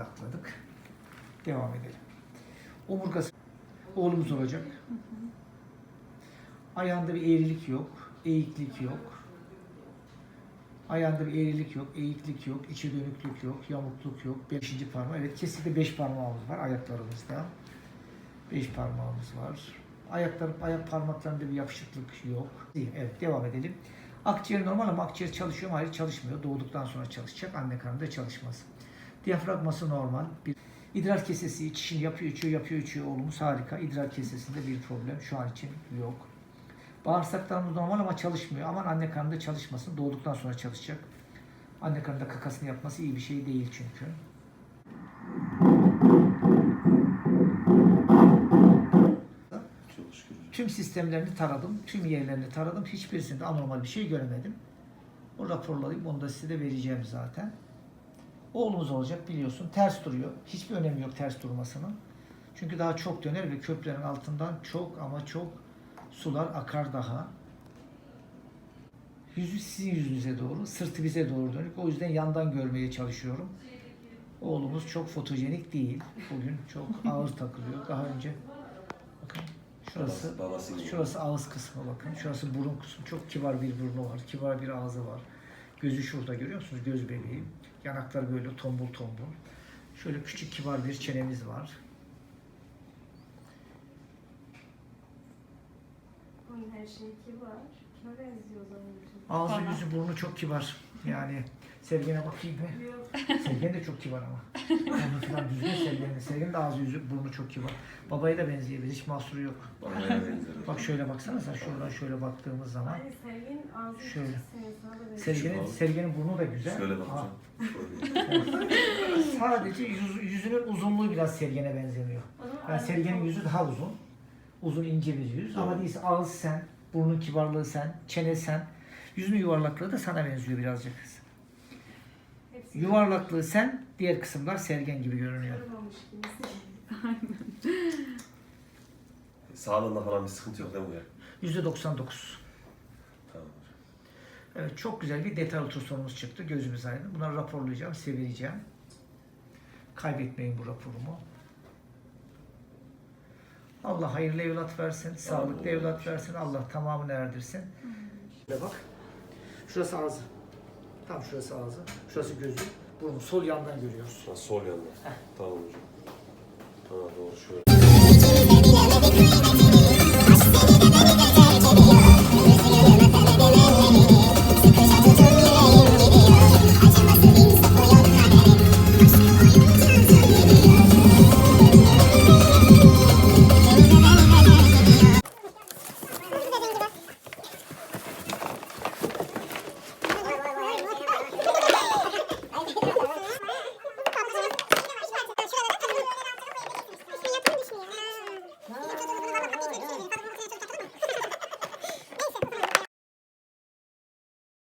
de akladık. Devam edelim. Omurgası oğlumuz olacak. Ayağında bir eğrilik yok. Eğiklik yok. Ayağında bir eğrilik yok, eğiklik yok, içe dönüklük yok, yamukluk yok. Beşinci parmağı, evet kesinlikle beş parmağımız var ayaklarımızda. Beş parmağımız var. Ayakların, ayak parmaklarında bir yapışıklık yok. Evet, devam edelim. Akciğer normal ama akciğer çalışıyor mu? Hayır çalışmıyor. Doğduktan sonra çalışacak. Anne karnında çalışmaz. Diyafragması normal. Bir idrar kesesi içişini yapıyor, içiyor, yapıyor, içiyor. Oğlumuz harika. İdrar kesesinde bir problem şu an için yok. Bağırsaklarımız normal ama çalışmıyor. Aman anne karnında çalışmasın. Doğduktan sonra çalışacak. Anne karnında kakasını yapması iyi bir şey değil çünkü. Tüm sistemlerini taradım, tüm yerlerini taradım. Hiçbirisinde anormal bir şey göremedim. O raporlayıp onu da size de vereceğim zaten. Oğlumuz olacak biliyorsun. Ters duruyor. Hiçbir önemi yok ters durmasının. Çünkü daha çok döner ve köprülerin altından çok ama çok sular akar daha. Yüzü sizin yüzünüze doğru, sırtı bize doğru dönük. O yüzden yandan görmeye çalışıyorum. Oğlumuz çok fotojenik değil. Bugün çok ağır takılıyor. Daha önce bakın şurası Babası- babası şurası ağız kısmı bakın. Şurası burun kısmı. Çok kibar bir burnu var. Kibar bir ağzı var. Gözü şurada görüyor musunuz? Göz bebeği. Yanaklar böyle tombul tombul. Şöyle küçük kibar bir çenemiz var. Onun her şey kibar. Kime benziyor? Ağzı Bana. yüzü burnu çok kibar. Yani Sergen'e bakayım mı? Sergen de çok kibar ama. Burnu falan düzgün Sergen'in. Sergen'in de ağzı yüzü burnu çok kibar. Babaya da benzeyebilir. Hiç mahsuru yok. Babaya benzer. Bak şöyle baksana sen şuradan şöyle baktığımız zaman. Hani Selvi'nin ağzı Şöyle. küçük senin sana da benziyor. Sergen'in, Şu- Sergen'in burnu da güzel. Şöyle bakacağım. Şöyle. Sadece yüz- yüzünün uzunluğu biraz Sergen'e benzemiyor. O zaman Yani Sergen'in yüzü daha uzun. Uzun ince bir yüz. Ama değilse ağız sen, burnun kibarlığı sen, çene sen. Yüzünün yuvarlaklığı da sana benziyor birazcık. hepsi Yuvarlaklığı sen, diğer kısımlar Sergen gibi görünüyor. kırmamış. Sağlığında falan bir sıkıntı yok değil mi ya? Yüzde 99. Tamam. Evet, çok güzel bir detay ultrasonumuz çıktı. Gözümüz aydın. Bunları raporlayacağım, size vereceğim. Kaybetmeyin bu raporumu. Allah hayırlı evlat versin, sağlıklı evlat versin. Allah tamamını erdirsin. Şöyle bak. Şurası ağzı. Tam şurası ağzı. Şurası gözü. Burnu sol yandan görüyoruz. Ha, sol yanda. Tamam hocam. Tamam doğru şöyle.